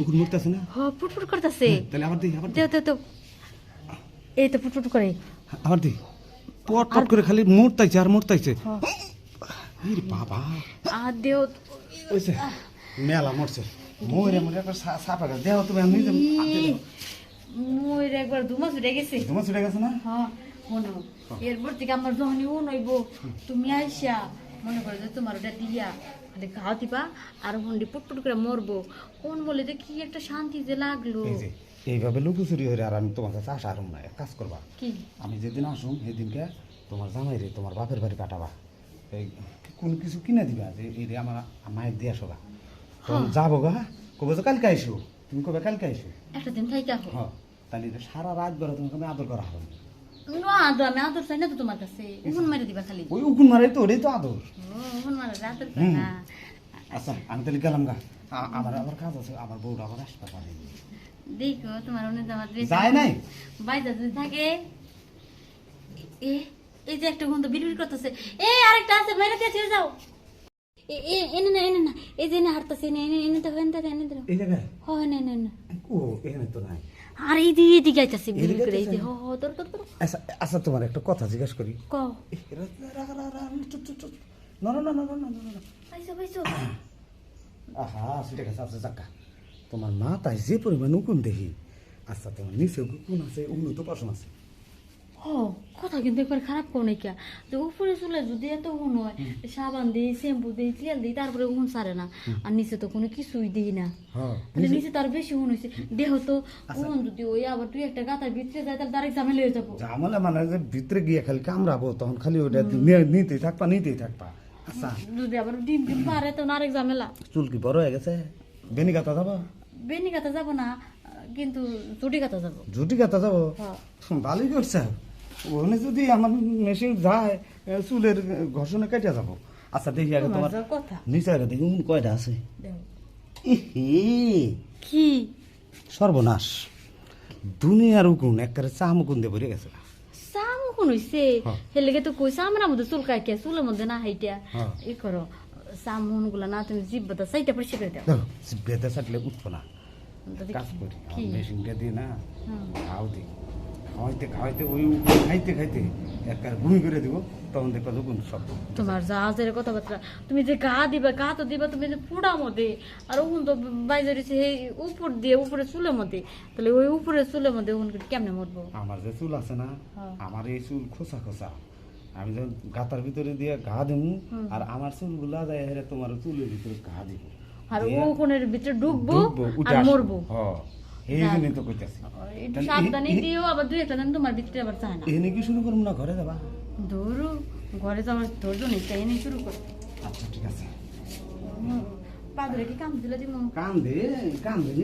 উকুন মরতেছে না? হ ফুটফুট করতেছে। তাহলে আবার দিই আবার দেও দেও দেও। এই তো ফুটফুট করে। আবার দিই। পট পট করে খালি মরতাইছে আর মরতাইছে হ্যাঁ। ইরে বাবা। আর দেও। ওইছে মেলা মরছে। মরে মরে একবার সাপা গেছে দেহ তুমি আমি হাতে একবার দুমাস উঠে গেছে। তোমার ছুটে গেছে না? হ্যাঁ শোনো এরপর থেকে আমার যখনই ও নইব তুমি আইসা। মনে করো যে তোমার ওটা দিয়া। খালি খাওয়া দিবা আর হুন্ডি পুটপুট করে মরবো। কোন বলে যে কি একটা শান্তি যে লাগল। এইভাবে লুকোচুরি হয়ে আর আমি তোমার কাছে আসা আরম না এক কাজ করবা কি? আমি যেদিন আসুম সেদিনকে তোমার জামাই রে তোমার বাপের বাড়ি পাঠাবা। এই কোন কিছু কিনে দিবা যে এই রে আমার মায়ের দিয়ে গা তখন যাব গা কবে যে কালকে আইসো তুমি কবে কালকে আইসো। একটা দিন থাইকা হো হ্যাঁ তাহলে সারা রাত বেড়া তোমাকে আমি আদর করা হবে না আদর আমি আদর চাই না তো তোমার কাছে। উহুন মারে দিবা খালি। ওই উকুন মারাই তো ওটাই তো আদর। ও মারে আদর না। আচ্ছা আমি তাহলে গেলাম গা। আমার আবার কাজ আছে আমার বউরা আবার আসতে পারে। দেখো তোমার অনেক আমার যায় নাই? বাইরে যদি থাকে এ এই যে একটা গন্ধ বিড়বিড় করতেছে। এ আরেকটা আছে বাইরে দিয়ে যাও। এনে না এনে না। এই যে এনে হাঁটতেছে এনে এনে এনে তো এনে এই জায়গায়? ও এখানে তো নাই। আর এই দিকে এদিকে আইতাছে বিল করে এই যে? হ হ তোর তোর তোর আচ্ছা আচ্ছা তোমার একটা কথা জিজ্ঞেস করি। ক। না না না না না না পাইছো পাইছো। আহা সেটা কাছে আছে যাক্কা তোমার মা তাই যে পরিমাণ উকুন দেখি আচ্ছা তোমার নিচে উকুন আছে উন্নত পাশন আছে। কথা কিন্তু একবার খারাপ কোন কে? যে উপরে চুলে যদি এত উন হয় সাবান দিই শ্যাম্পু দিই তেল দিই তারপরে উন সারে না। আর নিচে তো কোনো কিছুই দিই না। হ্যাঁ নিচে তার বেশি মনে হয়েছে দেহ তো কোন যদি ওই আবার তুই একটা গাতার ভিতরে যায় তাহলে ডাইরেক্ট ঝামেলা হয়ে যাব। ঝামেলা মানে যে ভিতরে গিয়ে খালি কামড়াবো তখন খালি ওটা নিতেই থাকবা নিতেই থাকবা। আচ্ছা। যদি আবার ডিম ডিম পারে তো আরেক ঝামেলা। চুল কি বড় হয়ে গেছে? বেনি কাতা যাব? বেনি গাতা যাব না কিন্তু চুটি গাতা যাব। জুটি কাতা যাব? হ্যাঁ। ভালোই করছে। ওখানে যদি আমার মেশিন যায় চুলের ঘর্ষণে কেটে যাব। আচ্ছা দেখি আগে তোমার নিচে আগে দেখি উন কয়টা আছে। কি? সর্বনাশ। দুনিয়ার উকুন একবারে চা মুকুন দিয়ে ভরে গেছে। সাম কোন হইছে? হ্যাঁ। হেলেগে তো কই সামরা মধ্যে চুল কাইকে চুলের মধ্যে না হাইটা। হ্যাঁ। ই করো সামনগুলা না তুমি জিব্বাটা সাইটা পরিষ্কার করে দাও। বেতে চাটলে উঠবো না। কাজ করি? মেশিনটা দিয়ে না। খাও দিই। খাওয়াইতে খাওয়াইতে ওই খাইতে খাইতে একবার ভূমি করে দিব তখন দেখবা উকুন সব তোমার জাহাজের কথাবার্তা তুমি যে গা দিবা গা তো দিবা তুমি যে পুড়া মধ্যে আর ওখান তো বাইরে রয়েছে এই উপর দিয়ে উপরে চুলের মধ্যে তাহলে ওই উপরে চুলের মধ্যে ওখান কেমনে মরবো? আমার যে চুল আছে না হ্যাঁ। আমার এই চুল খোসা খোসা। আমি যখন গাতার ভিতরে দিয়ে ঘা দেবো আর আমার চুলগুলা যায় হেরে তোমার চুলের ভিতরে ঘা দিব। আর ওখানের ভিতরে ঢুকবো ডুববো, আর মরবো। হ্যাঁ, এই। জন্যই তো কইতাছি। সাবধানে দিও আবার দুই একটা দিন তোমার ভিতরে আবার চায় না। এনে কি শুরু করুন না ঘরে যাবা? ধরো ঘরে আমার ধৈর্য নেই তাই নিয়ে শুরু করো। আচ্ছা ঠিক আছে। পাদরে কি কাম দিলে দে দে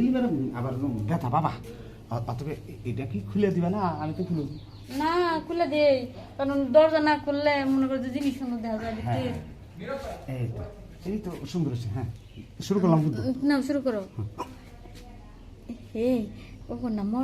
এইবার আবার ব্যথা বাবা। এটা কি খুলে দিবা না? আমি তো খুলে। না খুলে দেই কারণ দরজা না খুললে মনে করো যে জিনিস সুন্দর দেখা যায় হ্যাঁ এই তো এই তো সুন্দর হ্যাঁ। শুরু করলাম না শুরু করো। এই ওখান না